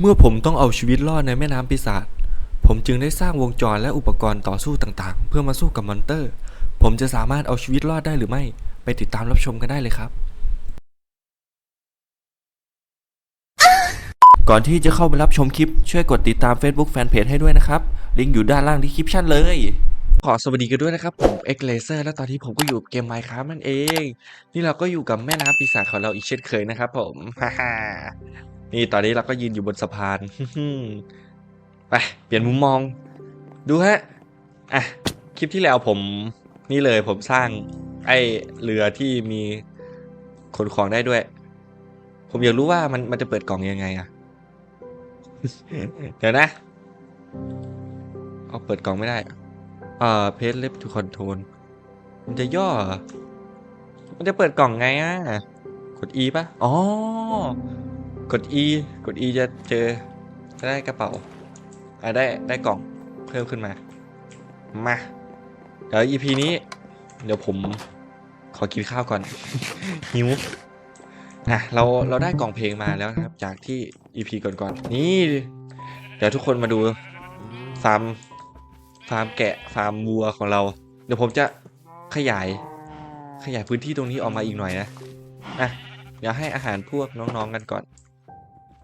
เมื่อผมต้องเอาชีวิตรอดในแม่น้ำปีศาจ ผมจึงได้สร้างวงจรและอุปกรณ์ต่อสู้ต่างๆ เพื่อมาสู้กับมอนเตอร์ ผมจะสามารถเอาชีวิตรอดได้หรือไม่ ไปติดตามรับชมกันได้เลยครับ ก่อนที่จะเข้าไปรับชมคลิป ช่วยกดติดตาม Facebook Fanpage ให้ด้วยนะครับ ลิงก์อยู่ด้านล่างที่คลิปชั่นเลย ขอสวัสดีกันด้วยนะครับผม X Laser และตอนนี้ผมก็อยู่เกม Minecraft นั่นเอง นี่เราก็อยู่กับแม่น้ำปีศาจของเราอีกเช่นเคยนะครับผมฮ่าฮ่า นี่ตอนนี้เราก็ยืนอยู่บนสะพานไปเปลี่ยนมุมมอง ดูฮะอะคลิปที่แล้วผมนี่เลยผมสร้างไอ้เรือที่มีขนของได้ด้วย ผมอยากรู้ว่ามันมันจะเปิดกล่องยังไงอะเดี๋ยวนะเอาเปิดกล่องไม่ได้อะเอ่อเพจเล็บทูคอนโทรลมันจะย่อเหรอมันจะเปิดกล่องไงอะกด E ปะอ๋อ กด E กด E จะเจอจะได้กระเป๋าอะได้ได้กล่องเพิ่มขึ้นมา มา เดี๋ยว EP นี้ เดี๋ยวผมขอกินข้าวก่อน หิวนะเราเราได้กล่องเพลงมาแล้วนะครับ จากที่ EP ก่อนๆนี่ เดี๋ยวทุกคนมาดูฟาร์มฟาร์มแกะฟาร์มวัวของเรา เดี๋ยวผมจะขยาย ขยายพื้นที่ตรงนี้ออกมาอีกหน่อยนะอะเดี๋ยวให้อาหารพวกน้องๆกันก่อน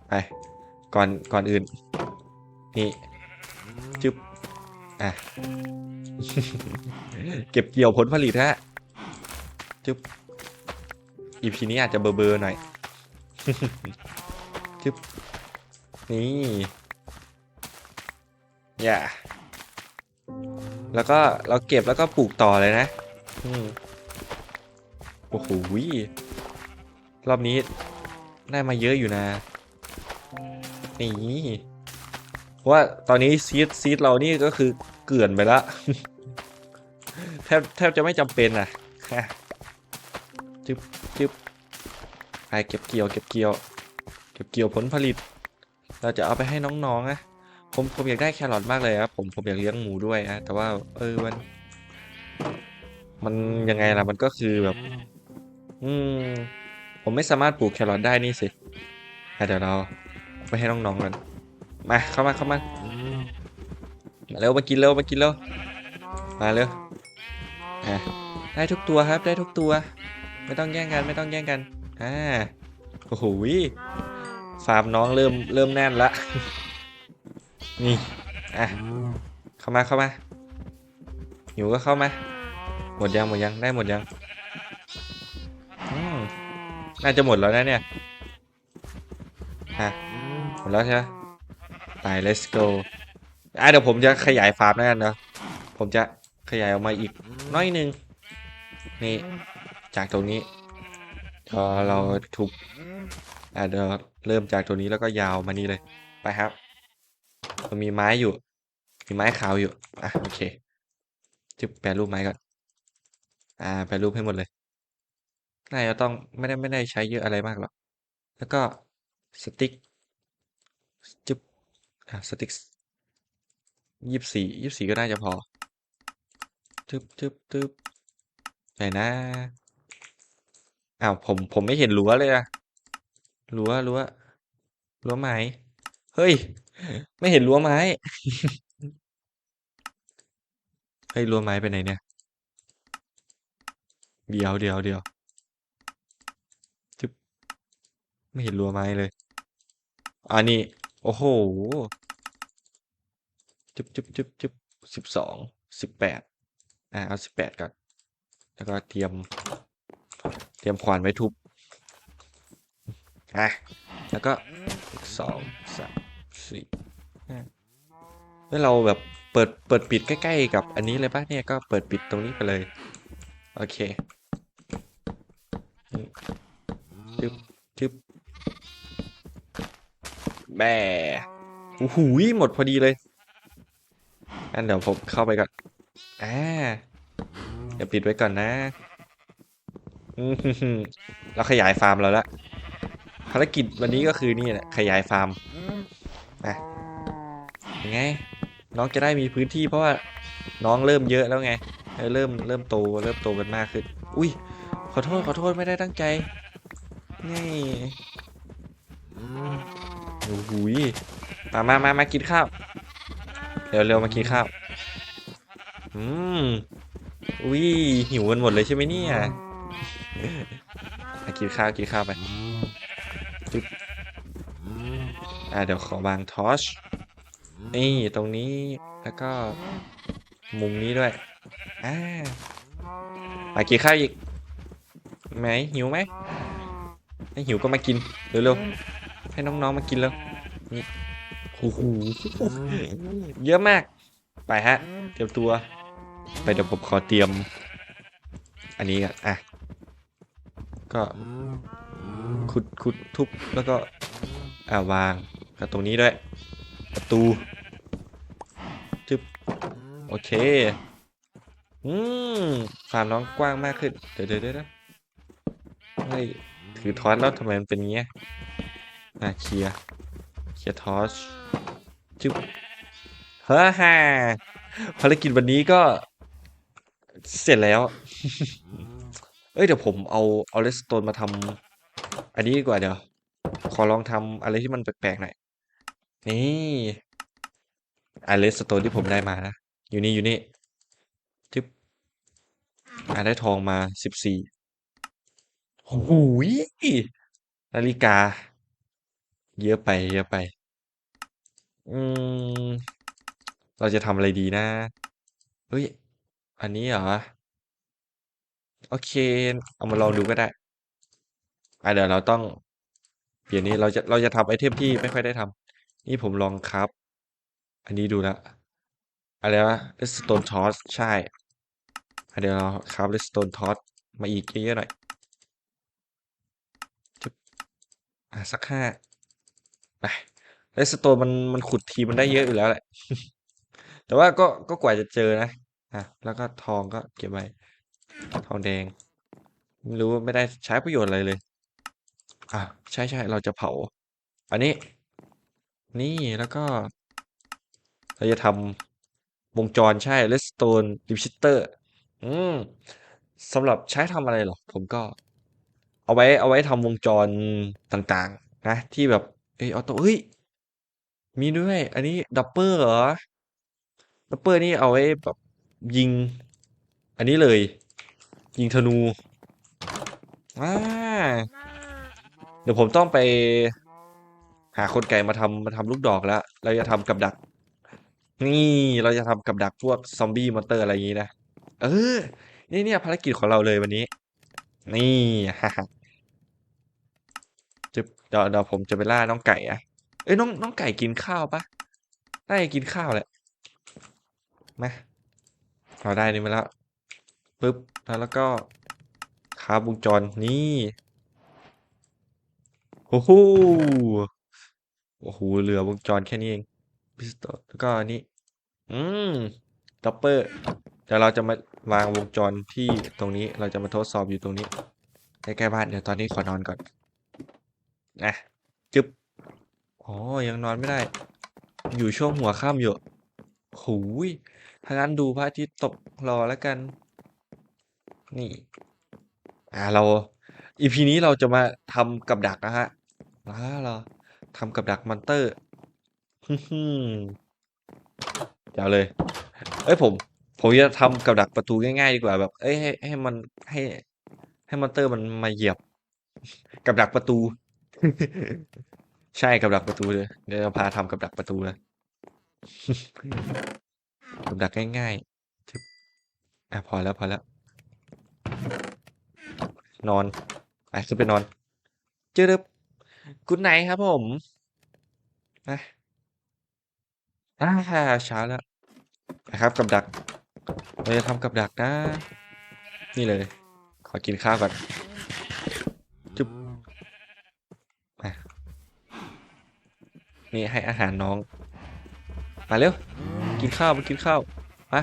ไป ก่อนก่อนอื่น นี่จึ๊บอะ เก็บเกี่ยวผลผลิตฮะจึ๊บอีพีนี้อาจจะเบอร์เบอร์หน่อยจึ๊บนี่อย่าแล้วก็เราเก็บแล้วก็ปลูกต่อเลยนะโอ้โหรอบนี้ได้มาเยอะอยู่นะ นี่เพราะว่าตอนนี้ซีดซีดเรานี่ก็คือเกลื่อนไปละแทบแทบจะไม่จำเป็นอะจึ๊บจึ๊บไปเก็บเกี่ยวเก็บเกี่ยว เก็บเกี่ยวผลผลิต เราจะเอาไปให้น้องๆนะผมผมอยากได้แครอทมากเลยครับผมผมอยากเลี้ยงหมูด้วยนะแต่ว่า เออมัน มันยังไงล่ะมันก็คือแบบ อืม ผมไม่สามารถปลูกแครอทได้นี่สิอ่เดี๋ยวเรา ไปให้น้องๆกันมาเข้ามาเข้ามามาเร็วมากินเร็วมากินเร็วมาเร็วอะได้ทุกตัวครับได้ทุกตัว ไม่ต้องแย่งกันไม่ต้องแย่งกันอ่าโอ้โหฟาร์มน้องเริ่มเริ่มแน่นละนี่อะเข้ามาเข้ามาหิวก็เข้ามาหมดยังหมดยังได้หมดยังอืมน่าจะหมดแล้วนะเนี่ยฮะหม ดแล้วใช่ไหมไป let's go อะเดี๋ยวผมจะขยายฟาร์มแล้วกันเนาะผมจะขยายออกมาอีกน้อยหนึง นี่ จากตรงนี้พอเราทุบอะเดี๋ยวเริ่มจากตรงนี้แล้วก็ยาวมานี่เลยไปครับมันมีไม้อยู่ มีไม้ขาวอยู่อะโอเคจึบแปรรูปไม้ก่อน อ่าแปรรูปให้หมดเลยน่าจะต้องไม่ได้ไม่ได้ใช้เยอะอะไรมากหรอกแล้วก็สติ๊ก จุ๊บอ่าสติ๊กยี่สี่ยี่สี่ก็น่าจะพอจึ๊บจึ๊บจึ๊บไหนนะอ้าวผมผมไม่เห็นรั้วเลยอะรั้วรั้วรั้วไม้เฮ้ย ไม่เห็นรั้วไม้เฮ้ยรั้วไม้ไปไหนเนี่ยเดี๋ยวเดี๋ยวเดี๋ยวจึ๊บไม่เห็นรั้วไม้เลยอันนี้ โอ้โหจึ๊บจึ๊บจึ๊บจึ๊บสิบสองสิบแปดอ่าเอาสิบแปดก่อนแล้วก็เตรียม เตรียมขวานไว้ทุบอะแล้วก็สองสามสี่ห้าแล้วเราแบบเปิดเปิดปิดใกล้ๆกับอันนี้เลยปะเนี่ยก็เปิดปิดตรงนี้ไปเลย โอเคจึ๊บจึ๊บ แบ่โอ้โหหมดพอดีเลยอันเดี๋ยวผมเข้าไปก่อนอ่าเดี๋ยวปิดไว้ก่อนนะเราขยายฟาร์มเราละภารกิจวันนี้ก็คือนี่แหละขยายฟาร์มอะยังไง น้องจะได้มีพื้นที่เพราะว่าน้องเริ่มเยอะแล้วไงเออเริ่มเริ่มโตเริ่มโตกันมากขึ้น อุ้ยขอโทษขอโทษไม่ได้ตั้งใจนี่ โอ้โหมามามามากินข้าว เร็วเร็วมากินข้าว อืมอุ้ยหิวกันหมดเลยใช่ไหมเนี่ยมากินข้าวกินข้าวไปจุ๊บอ่าเดี๋ยวขอวางทอชนี่ตรงนี้แล้วก็มุมนี้ด้วยอ่ามากินข้าวอีกไหมหิวไหมไม่หิวก็มากินเร็วๆ ให้น้องๆมากินแล้วนี่โอ้โหเยอะมาก ไปฮะ เตรียมตัว ไปเดี๋ยวผมขอเตรียม อันนี้ก่อนอะ ก็ขุดขุดทุบแล้วก็อ่าวางก็ตรงนี้ด้วย ประตูจึบโอเค อืมฟาร์มน้องกว้างมากขึ้น เดี๋ยวเดี๋ยวเดี๋ยวนะเฮ้ยถือทอสแล้วทำไมมันเป็นอย่างเงี้ย อะเคลียร์เคลียร์ทอสจึบฮ่าฮ่าภารกิจวันนี้ก็ เสร็จแล้ว เอ้ยเดี๋ยวผมเอาเอาเลสโตนมาทำอันนี้ดีกว่าเดี๋ยว ขอลองทำอะไรที่มันแปลกๆหน่อย นี่อเลสโตนที่ผมได้มานะ อยู่นี่อยู่นี่จึ๊บอ่าได้ทองมาสิบสี่โอ้โหยนาฬิกา เยอะไปเยอะไป อืม เราจะทำอะไรดีนะ เฮ้ย อันนี้เหรอ โอเค เอามาลองดูก็ได้ อะเดี๋ยวเราต้อง เปลี่ยนนี้เราจะเราจะทำไอเทมที่ไม่ค่อยได้ทำนี่ผมลองครับ อันนี้ดูล้วอะไรวะ redstone torch ใช่อะเดี๋ยวเราครับ redstone torch มาอีกเยอะๆหน่อยอะสักห้า ไป redstone มันมันขุดทีมันได้เยอะอยู่แล้วแหละ แต่ว่าก็ก็กว่าจะเจอนะอะแล้วก็ทองก็เก็บไว้ทองแดง ไม่รู้ว่าไม่ได้ใช้ประโยชน์อะไรเลย อะใช่ใช่เราจะเผา อันนี้ นี่แล้วก็ เราจะทำวงจรใช่ redstone repeater อืมสำหรับใช้ทำอะไรหรอ ผมก็ เอาไว้เอาไว้ทำวงจรต่าง ๆ นะ ที่แบบ เอยออโต้เฮ้ย มีด้วย อันนี้ดับเบิลเหรอ ดับเบิลนี่เอาไว้แบบยิง อันนี้เลย ยิงธนูอ่าเดี๋ยวผมต้องไป หาคนไก่มาทำมาทำลูกดอกแล้ว เราจะทำกับดัก นี่เราจะทำกับดักพวกซอมบี้มอนเตอร์อะไรอย่างนี้นะ เออ นี่เนี่ยภารกิจของเราเลยวันนี้ นี่ฮ่า เดี๋ยวเดี๋ยวผมจะไปล่าน้องไก่อะเอ้ยน้องน้องไก่กินข้าวปะน่าจะกินข้าวแหละมาเราได้นี่มาแล้วปึ๊บแล้วแล้วก็คาบวงจรนี่โอ้โหโอ้โหเหลือวงจรแค่นี้เองพิสโตแล้วก็อันนี้อืมดับเบิลเดี๋ยวเราจะมาวางวงจรที่ตรงนี้เราจะมาทดสอบอยู่ตรงนี้ใกล้ๆบ้านเดี๋ยวตอนนี้ขอนอนก่อน นะจึ๊บอ๋อยังนอนไม่ได้ อยู่ช่วงหัวค่ำอยู่หูยถ้างั้นดูพระอาทิตย์ตกรอแล้วกัน นี่ อ่าเราอีพีนี้เราจะมาทำกับดักนะฮะอ่าเราทำกับดักมอนเตอร์ฮึ่มเดี๋ยวเลย เอ้ยผม ผมจะทำกับดักประตูง่ายๆดีกว่าแบบ เอ้ยให้ให้มันให้ ให้มอนเตอร์มันมาเหยียบ กับดักประตู ใช่กับดักประตูเลยเดี๋ยวเราพาทำกับดักประตูเลยกับดักง่ายๆอะพอแล้วพอแล้ว นอนไปขึ้นไปนอน เจอเด้อกุดไนครับผมนะอ่าเช้าแล้วนะครับกับดักเราจะทำกับดักนะ นี่เลย ขอกินข้าวก่อนจุ๊บอะ นี่ให้อาหารน้อง มาเร็ว กินข้าวมากินข้าว มา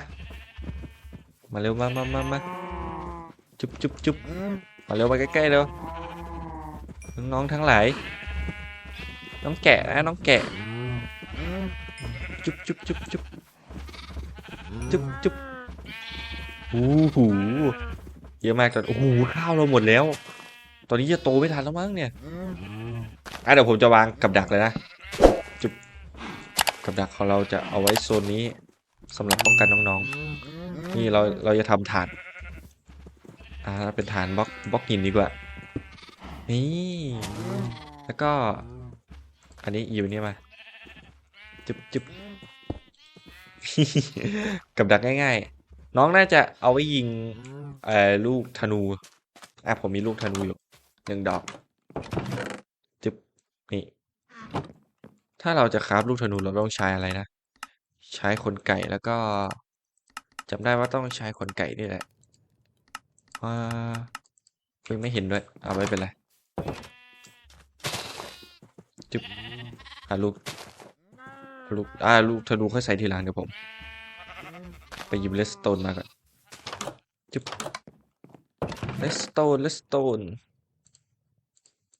มาเร็วมามามามาจุ๊บจุ๊บจุ๊บมาเร็วมาใกล้ๆเร็วน้องทั้งหลาย น้องแกะนะน้องแกะ จุ๊บจุ๊บจุ๊บจุ๊บจุ๊บจุ๊บโอ้โหเยอะมากจนโอ้โหข้าวเราหมดแล้ว ตอนนี้จะโตไม่ทันแล้วมั้งเนี่ยอะเดี๋ยวผมจะวางกับดักเลยนะ กับดักของเราจะเอาไว้โซนนี้สำหรับป้องกันน้องๆ นี่เราเราจะทำฐาน อ่าเป็นฐานบล็อกบล็อกหินดีกว่า นี่ แล้วก็ อันนี้อยู่นี่มาจึ๊บจึ๊บกับดักง่ายๆ น้องน่าจะเอาไว้ยิงเอ่อลูกธนูอะผมมีลูกธนูอยู่หนึ่งดอกจึ๊บนี่ ถ้าเราจะคราฟลูกธนูเราต้องใช้อะไรนะ ใช้ขนไก่แล้วก็จำได้ว่าต้องใช้ขนไก่นี่แหละอ่าไม่เห็นด้วย เอาไม่เป็นไรจึ๊บอะลูกลูกอ่าลูกธนูค่อยใส่ทีหลังเดี๋ยวผม ไปหยิบเลสโตนมาก่อนจึ๊บเลสโตนเลสโตน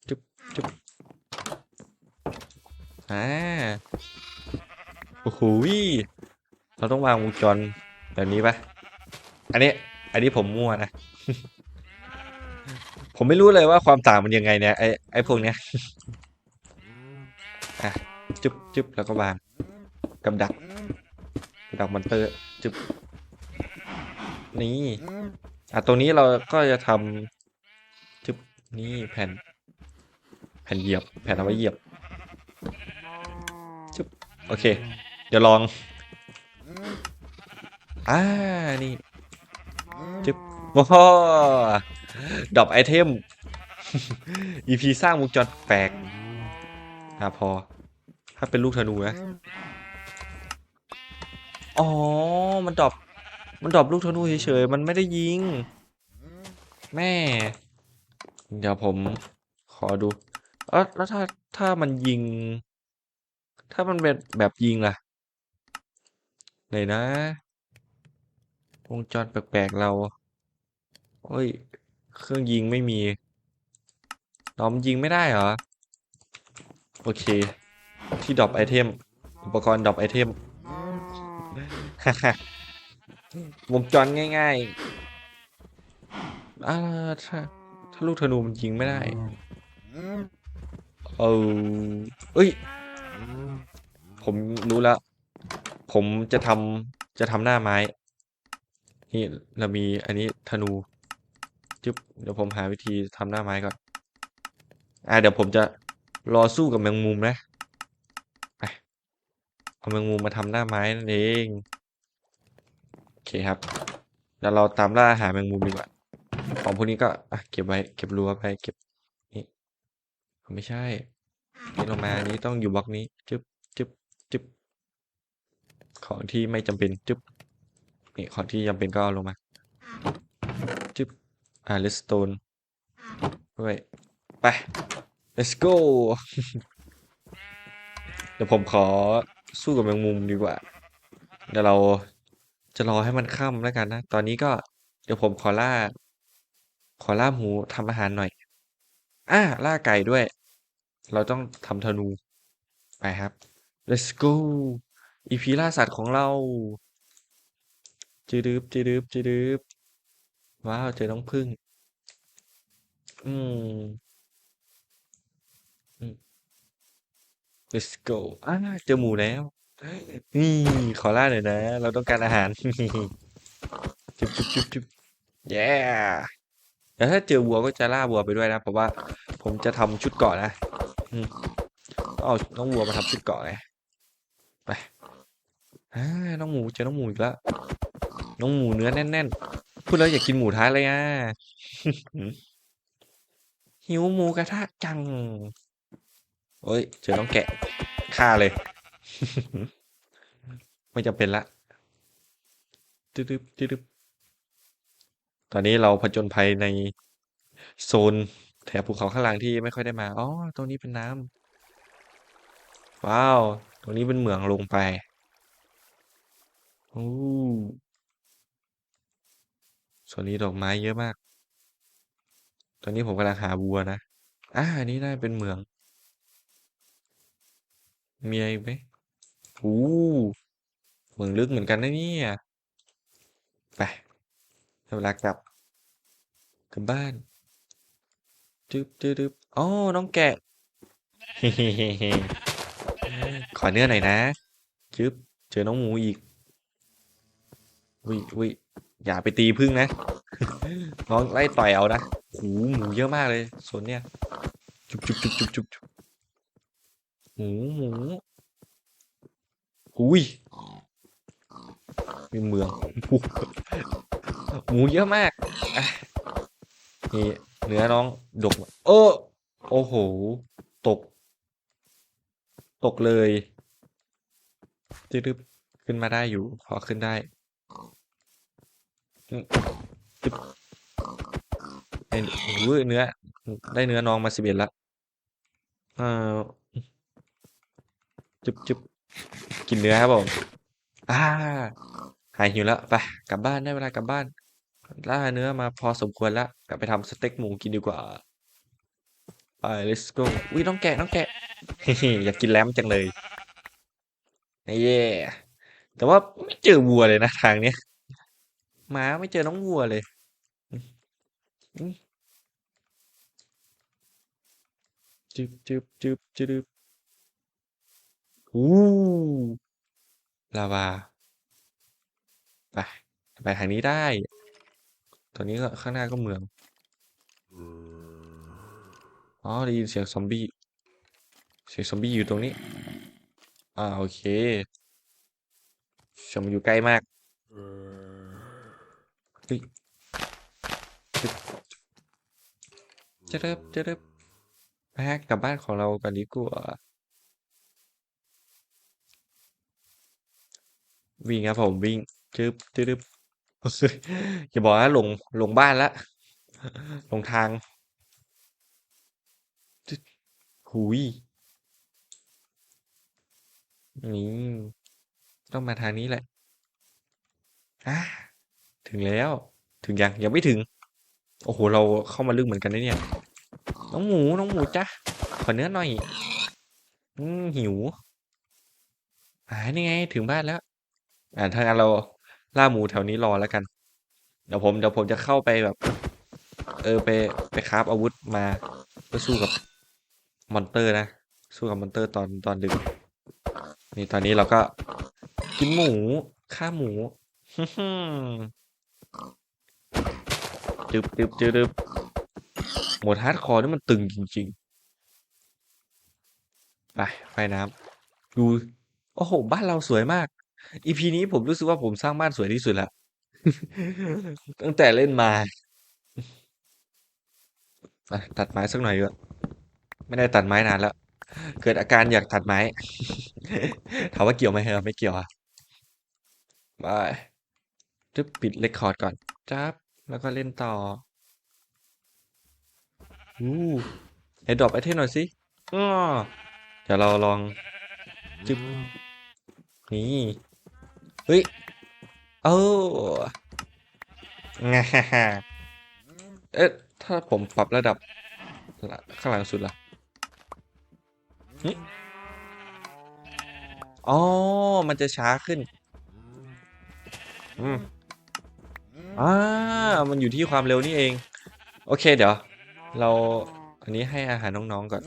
จึ๊บจึ๊บ อ่าโอ้โหเราต้องวางวงจรแบบนี้ปะอันนี้ อันนี้ผมมั่วนะ ผมไม่รู้เลยว่าความต่างมันยังไงเนี่ยไอไอพวกเนี้ยอะจึ๊บจึ๊บแล้วก็วางกับดักกับดักมอนเตอร์จึ๊บนี่อะตรงนี้เราก็จะทำจึ๊บนี่แผ่น แผ่นเหยียบ แผ่นเอาไว้เหยียบ โอเค เดี๋ยวลอง อ่า นี่จึ๊บโอ้โหดรอปไอเทม EP สร้างวงจรแปลกอะพอ ถ้าเป็นลูกธนูนะ อ๋อ มันดรอปมันดรอปลูกธนูเฉยๆ มันไม่ได้ยิง แม่ เดี๋ยวผมขอดู เออแล้วถ้าถ้ามันยิง ถ้ามันเป็นแบบยิงล่ะไหนนะ วงจรแปลกๆเราเฮ้ย เครื่องยิงไม่มีน้อมนยิงไม่ได้เหรอ โอเค ที่ดรอปไอเทม อุปกรณ์ดรอปไอเทมวงจรง่ายๆอ่าถ้าถ้าลูกธนูมันยิงไม่ได้ เออเอ้ย ผมรู้แล้ว ผมจะทำจะทำหน้าไม้ นี่เรามีอันนี้ธนูจึ๊บเดี๋ยวผมหาวิธีทำหน้าไม้ก่อน อ่าเดี๋ยวผมจะรอสู้กับแมงมุมนะไปเอาแมงมุมมาทำหน้าไม้นั่นเองโอเคครับเดี๋ยวเราตามล่าหาแมงมุมดีกว่าของพวกนี้ก็อะเก็บไว้เก็บรั้วไปเก็บนี่ไม่ใช่นี่ลงมาอันนี้ต้องอยู่บล็อกนี้จึ๊บ ของที่ไม่จำเป็นจึ๊บนี่ของที่จำเป็นก็เอาลงมาจึ๊บอ่าเลสโตนด้วยไป let's go เดี๋ยวผมขอสู้กับแมงมุมดีกว่า เดี๋ยวเราจะรอให้มันค่ำแล้วกันนะ ตอนนี้ก็เดี๋ยวผมขอล่า ขอล่าหมูทำอาหารหน่อย อ่าล่าไก่ด้วย เราต้องทำธนู ไปครับ let's go อีพีล่าสัตว์ของเราจืดืบจืดืบจืดืบว้าวเจอน้องพึ่ง อืม let's go อ่าเจอหมูแล้ว นี่ขอล่าหน่อยนะ เราต้องการอาหาร จุ๊บจุ๊บจุ๊บจุ๊บ yeah แล้วถ้าเจอวัวก็จะล่าวัวไปด้วยนะ เพราะว่า ผมจะทำชุดเกาะนะอืมต้องเอาน้องวัวมาทำชุดเกาะไง อ่าน้องหมูเจอน้องหมูอีกแล้วน้องหมูเนื้อแน่นๆพูดแล้วอยากกินหมูท้ายเลยอะหิวหมูกระทะจังเอ้ยเจอน้องแกะฆ่าเลย ไม่จำเป็นละตึ๊บตึ๊บตึ๊บตอนนี้เราผจญภัยในโซนแถบภูเขาข้างล่างที่ไม่ค่อยได้มา อ๋อ ตรงนี้เป็นน้ำว้าว ตรงนี้เป็นเหมืองลงไป โอ้ส่วนนี้ดอกไม้เยอะมาก ตอนนี้ผมกำลังหาวัวนะ อ่าอันนี้น่าเป็นเหมือง มีอะไรอีกไหมโอ้เหมืองลึกเหมือนกันนะเนี่ย ไปเวลากลับกลับบ้านจึ๊บจึ๊บจึ๊บอ๋อ น้องแกะ ขอเนื้อหน่อยนะจึ๊บเจอน้องหมูอีก วิวิอย่าไปตีพึ่งนะ น้องไล่ต่อยเอานะหูหมูเยอะมากเลยส่วนเนี้ยจุบจุบจุบจุบจุบจุบหมูหมูหุยมีเมืองหมูเยอะมากนี่เนื้อน้องดกเออโอ้โห ตก ตกเลยจึ๊บขึ้นมาได้อยู่ พอขึ้นได้ จึ๊บไอ้โอ้ยเนื้อ ได้เนื้อน้องมาสิบเอ็ดละอ่าจุ๊บจุ๊บกินเนื้อครับผมอ่าหายหิวแล้วไปกลับบ้านได้เวลากลับบ้านล่าเนื้อมาพอสมควรแล้วกลับไปทำสเต็กหมูกินดีกว่าไป let's go อุ้ยน้องแกะน้องแกะอยากกินแลมจังเลยเย่แต่ว่าไม่เจอวัวเลยนะทางเนี้ย มาไม่เจอน้องวัวเลยอืมจึบจึบจึบจึบอู้ลาวาไปไปทางนี้ได้ ตอนนี้ก็ข้างหน้าก็เมือง อ๋อได้ยินเสียงซอมบี้ เสียงซอมบี้อยู่ตรงนี้ อ่าโอเคชมนอยู่ใกล้มาก เฮ้ยจึ๊บจะเริ่มจะเริ่มไปฮะกลับบ้านของเรากันดีกว่าวิ่งครับผมวิ่งจึ๊บจึ๊บอย่าบอกนะหลงหลงบ้านละหลงทางหุยนี่ต้องมาทางนี้แหละอ่า ถึงแล้ว ถึงยังยังไม่ถึง โอ้โห เราเข้ามาลึกเหมือนกันนะเนี่ย น้องหมู น้องหมูจ้ะ ขอเนื้อหน่อย อืมหิวอ่านี่ไง ถึงบ้านแล้ว อ่าถ้างั้นเราล่าหมูแถวนี้รอแล้วกัน เดี๋ยวผมเดี๋ยวผมจะเข้าไปแบบ เออไปไปคราฟอาวุธมาเพื่อสู้กับมอนเตอร์นะ สู้กับมอนเตอร์ตอนตอนดึก นี่ตอนนี้เราก็กินหมูฆ่าหมู จึบจึบจึบหมดฮาร์ดคอร์นี่มันตึงจริงๆ ไป ไฟน้ำดู โอ้โห บ้านเราสวยมาก อีพีนี้ผมรู้สึกว่าผมสร้างบ้านสวยที่สุดแล้วตั้งแต่เล่นมาตัดไม้สักหน่อยก็ไม่ได้ตัดไม้นานแล้ว เกิดอาการอยากตัดไม้ ถามว่าเกี่ยวไหมเหรอไม่เกี่ยวอะไปจึ๊บปิดเรคคอร์ดก่อนจับ แล้วก็เล่นต่ออู้ไหนดรอปไอเทมหน่อยสิอ้อเดี๋ยวเราลองจึ๊บนี่เฮ้ยโอ้งาฮ่าฮ่าเอ๊ะถ้าผมปรับระดับละข้างหลังสุดล่ะหึอ๋อ มันจะช้าขึ้น อืม อ่ามันอยู่ที่ความเร็วนี่เอง โอเคเดี๋ยว เราอันนี้ให้อาหารน้องๆก่อน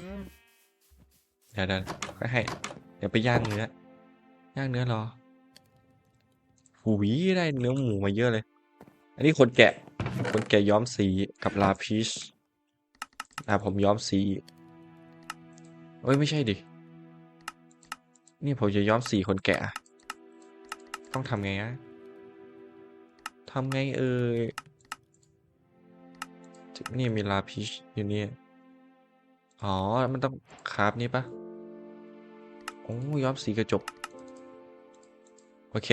เดี๋ยวเดี๋ยวก็ให้ เดี๋ยวไปย่างเนื้อย่างเนื้อรอหูยได้เนื้อหมูมาเยอะเลย อันนี้คนแกะ คนแกะย้อมสีกับลาพิชอ่าผมย้อมสีเอ้ยไม่ใช่ดิ นี่ผมจะย้อมสีคนแกะอะต้องทำไงอะ ทำไงเอ่ยนี่มีลาพิชอยู่นี่อ๋อ มันต้องคราฟนี่ปะโอ้ย้อมสีกระจก โอเค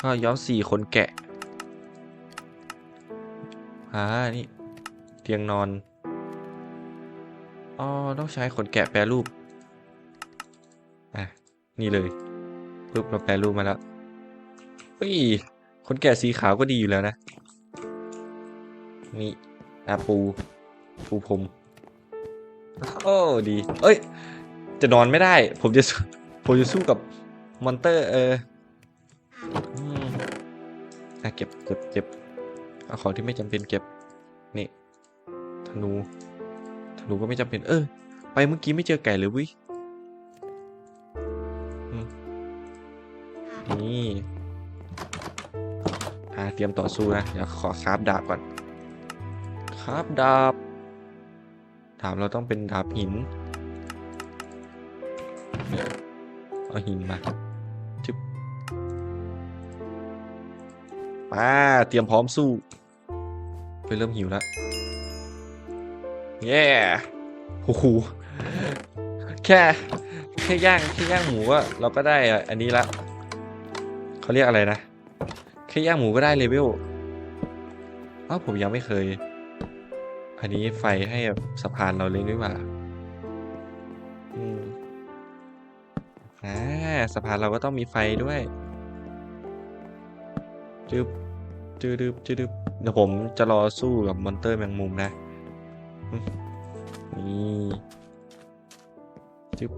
ก็ย้อมสีคนแกะอ่านี่ เตียงนอน อ๋อ ต้องใช้ขนแกะแปรรูป อะ นี่เลย ปุ๊บเราแปรรูปมาแล้วเฮ้ย ขนแกะสีขาวก็ดีอยู่แล้วนะ นี่อาปู ปูพรมโอ้ดี เอ้ย จะนอนไม่ได้ ผมจะ ผมจะสู้กับมอนเตอร์ เอออืมอะเก็บเก็บเก็บเอาของที่ไม่จำเป็นเก็บ นี่ ธนู ธนูก็ไม่จำเป็น เออ ไปเมื่อกี้ไม่เจอไก่เลยวินี่ เตรียมต่อสู้นะ เดี๋ยวขอคราฟดาบก่อนคราฟดาบดาบเราต้องเป็นดาบหินเนี่ยเอาหินมาจึ๊บมาเตรียมพร้อมสู้ ไปเริ่มหิวแล้วเย้โอ้โหแค่แค่ย่างแค่ย่างหมูก็เราก็ได้อะอันนี้ละเขาเรียกอะไรนะ แค่ย่างหมูก็ได้เลเวลอ้าวผมยังไม่เคย อันนี้ไฟให้สะพานเราเลยด้วยว่าอืมอ่าสะพานเราก็ต้องมีไฟด้วยจึ๊บจึ๊บจึ๊บจึ๊บเดี๋ยวผมจะรอสู้กับมอนเตอร์แมงมุมนะ นี่จึ๊บ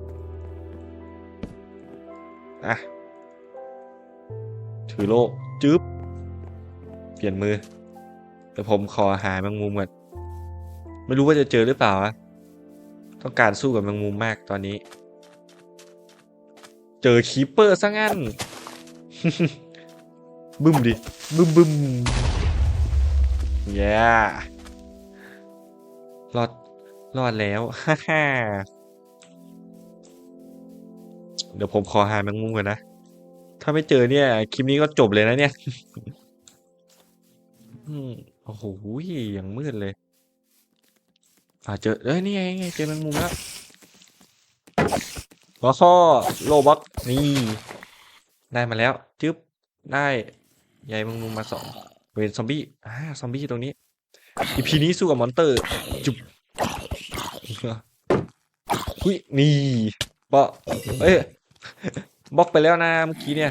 อะ ถือโลก จึ๊บ เปลี่ยนมือเดี๋ยวผมขอหาแมงมุมก่อนไม่รู้ว่าจะเจอหรือเปล่าอะต้องการสู้กับแมงมุมมากตอนนี้ เจอคีปเปอร์ซะงั้น บึ้มดิ บึ้มบึ้มเย้รอด รอดแล้วฮ่าฮ่าเดี๋ยวผมขอหาแมงมุมก่อนนะ ถ้าไม่เจอเนี่ย คลิปนี้ก็จบเลยนะเนี่ย อืมโอ้โหอย่างมืดเลย อ่าเจอ เอ้ย นี่ไงไงเจอแมงมุมแล้ววอข้อโลบ็อกนี่ได้มาแล้วจึ๊บได้ใยแมงมุมมาสองเวนซอมบี้อ่าซอมบี้ตรงนี้อีพีนี้สู้กับมอนเตอร์ จุ๊บหุยนี่บล็อกเอ้ย บล็อกไปแล้วนะเมื่อกี้เนี่ย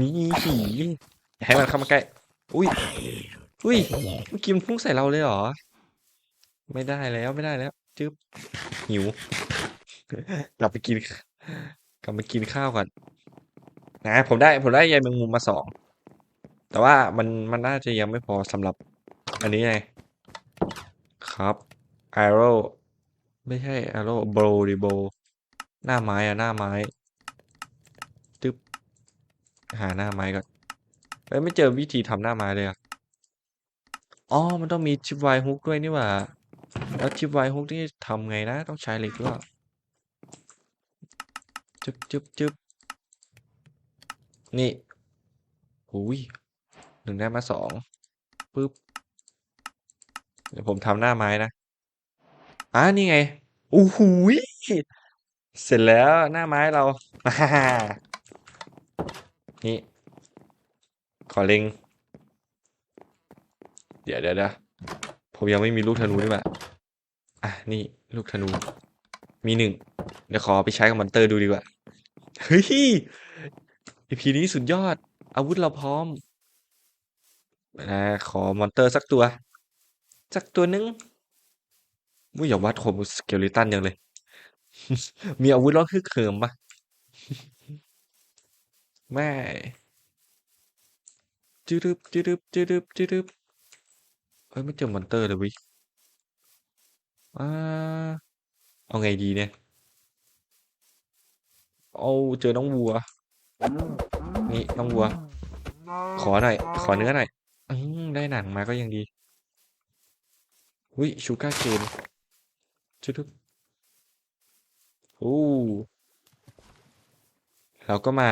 นี่ผีอย่าให้มันเข้ามาใกล้อุ้ยอุ้ยเมื่อกี้มันพุ่งใส่เราเลยเหรอ ไม่ได้แล้วไม่ได้แล้วจึ๊บหิวกลับไปกินกลับไปกินข้าวก่อนนะผมได้ผมได้ใยแมงมุมมาสองแต่ว่ามันมันน่าจะยังไม่พอสำหรับ อันนี้ไงครับ arrow ไม่ใช่ arrow bow ดิ bow หน้าไม้อะหน้าไม้ จึ๊บหาหน้าไม้ก่อนเอ้ยไม่เจอวิธีทำหน้าไม้เลยอะอ๋อ มันต้องมีชิปไวฮุกด้วยนี่ว่า แล้วชิปไวฮุกนี่ทำไงนะ ต้องใช้เหล็กด้วยจึ๊บจึ๊บจึ๊บนี่หูยหนึ่งได้มาสองปึ๊บ เดี๋ยวผมทำหน้าไม้นะอ่านี่ไงโอ้โหยเสร็จแล้วหน้าไม้เรา นี่ ขอเล็ง เดี๋ยวเดี๋ยวเดี๋ยวผมยังไม่มีลูกธนูด้วยว่ะอะ นี่ลูกธนู มีหนึ่ง เดี๋ยวขอไปใช้กับมอนเตอร์ดูดีกว่า เฮ้ย EP นี้สุดยอด อาวุธเราพร้อม นะขอมอนเตอร์สักตัว สักตัวหนึงไม่อย่าวัดผมสเกลิตันยังเลย มีอาวุธร้องคือเขิมปะ ไม่จืดบจืดบจืดบจืดบเฮ้ยไม่เจอมอนเตอร์เลยวิอ่าเอาไงดีเนี่ย เอาเจอน้องวัว นี่น้องวัว ขอหน่อย ขอเนื้อหน่อยอืมได้หนังมาก็ยังดีวิชูการ์เคนชุดบโอ้เราก็มา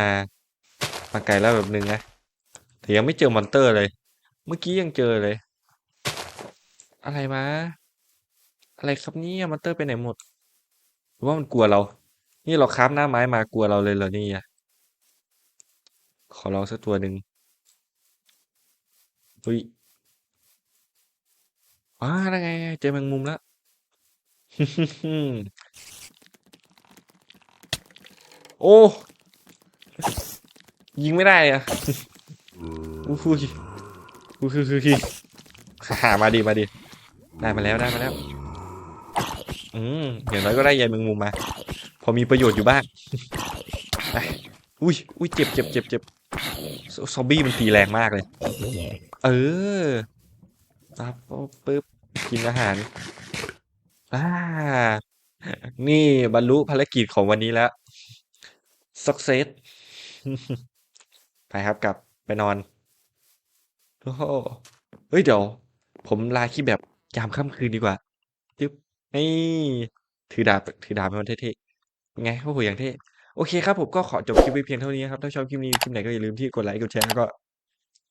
มาไกลแล้วแบบนึงนะ แต่ยังไม่เจอมอนเตอร์เลย เมื่อกี้ยังเจอเลย อะไรมา อะไรครับนี่มอนเตอร์ไปไหนหมดหรือว่ามันกลัวเรา นี่เราคราฟหน้าไม้มากลัวเราเลยเหรอเนี่อะขอลองสักตัวหนึ่งเฮ้ยอ้าได้ไง เจอแมงมุมแล้วโอ้ ยิงไม่ได้อะอู้หูยอู้หูยหามาดิมาดิได้มาแล้วได้มาแล้ว อืมอย่างน้อยก็ได้ใยแมงมุมมา พอมีประโยชน์อยู่บ้างไปอุ้ยอุ้ยเจ็บเจ็บเจ็บเจ็บซซอมบี้มันตีแรงมากเลย เออปั๊บปึ๊บกินอาหารอ่านี่บรรลุภารกิจของวันนี้แล้ว success ครับกลับไปนอนโอ้โหเฮ้ยเดี๋ยว ผมลาคลิปแบบยามค่ำคืนดีกว่าจึ๊บนี่ถือดาบถือดาบเป็นคนเท่ๆไงโอ้โหอย่างเท่โอเคครับผมก็ขอจบคลิปไว้เพียงเท่านี้ครับ ถ้าชอบคลิปนี้คลิปไหนก็อย่าลืมที่กดไลค์กดแชร์แล้วก็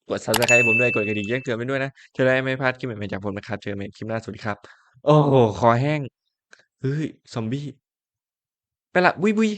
กด subscribe ผมด้วยกดกระดิ่งแจ้งเตือนไปด้วยนะจะได้ไม่พลาดคลิปใหม่ๆจากผมนะครับเจอกันใหม่คลิปหน้าสวัสดีครับ โอ้โหคอแห้งเฮ้ยซอมบี้ไปละบุยบุย